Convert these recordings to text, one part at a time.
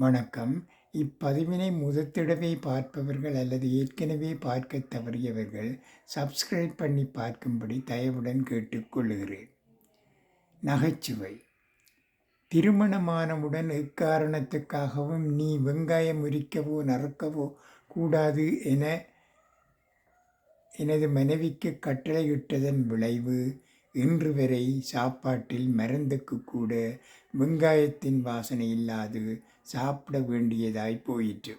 வணக்கம். இப்பதிவினை முதற்தடவை பார்ப்பவர்கள் அல்லது ஏற்கனவே பார்க்க தவறியவர்கள் சப்ஸ்கிரைப் பண்ணி பார்க்கும்படி தயவுடன் கேட்டுக்கொள்கிறேன். நகைச்சுவை. திருமணமானவுடன் எக்காரணத்துக்காகவும் நீ வெங்காயம் உரிக்கவோ நறுக்கவோ கூடாது என எனது மனைவிக்கு கட்டளையிட்டதன் விளைவு இன்று வரை சாப்பாட்டில் மருந்துக்கு கூட வெங்காயத்தின் வாசனை இல்லாது சாப்பிட வேண்டியதாய் போயிற்று.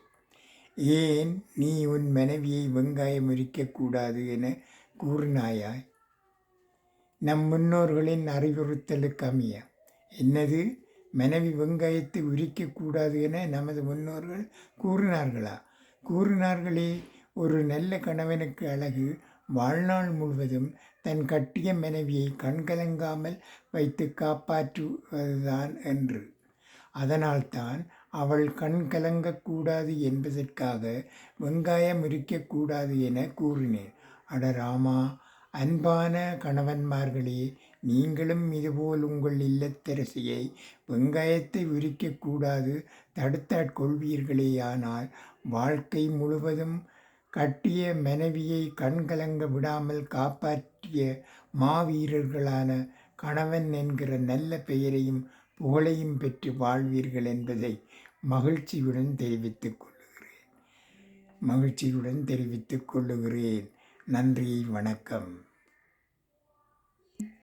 ஏன் நீ உன் மனைவியை வெங்காயம் உரிக்கக்கூடாது என கூறினாயாய்? நம் முன்னோர்களின் அறிவுறுத்தலுக்கு அமைய. என்னது? மனைவி வெங்காயத்தை உரிக்கக்கூடாது என நமது முன்னோர்கள் கூறினார்களா? கூறினார்களே ஒரு நல்ல கணவனுக்கு அழகு வாழ்நாள் முழுவதும் தன் கட்டிய மனைவியை கண்கலங்காமல் வைத்து காப்பாற்றுவதுதான் என்று. அதனால்தான் அவள் கண் கலங்கக்கூடாது என்பதற்காக வெங்காயம் இருக்கக்கூடாது என கூறினேன். அட ராமா அன்பான கணவன்மார்களே நீங்களும் இதுபோல் உங்கள் இல்லத்தரசியை வெங்காயத்தை உரிக்கக்கூடாது தடுத்தாட்கொள்வீர்களேயானால் வாழ்க்கை முழுவதும் கட்டிய மனைவியை கண்கலங்க விடாமல் காப்பாற்றிய மாவீரர்களான கணவன் என்கிற நல்ல பெயரையும் புகழையும் பெற்று வாழ்வீர்கள் என்பதை மகிழ்ச்சியுடன் தெரிவித்துக் கொள்ளுகிறேன். மகிழ்ச்சியுடன் தெரிவித்துக் கொள்ளுகிறேன். நன்றி வணக்கம்.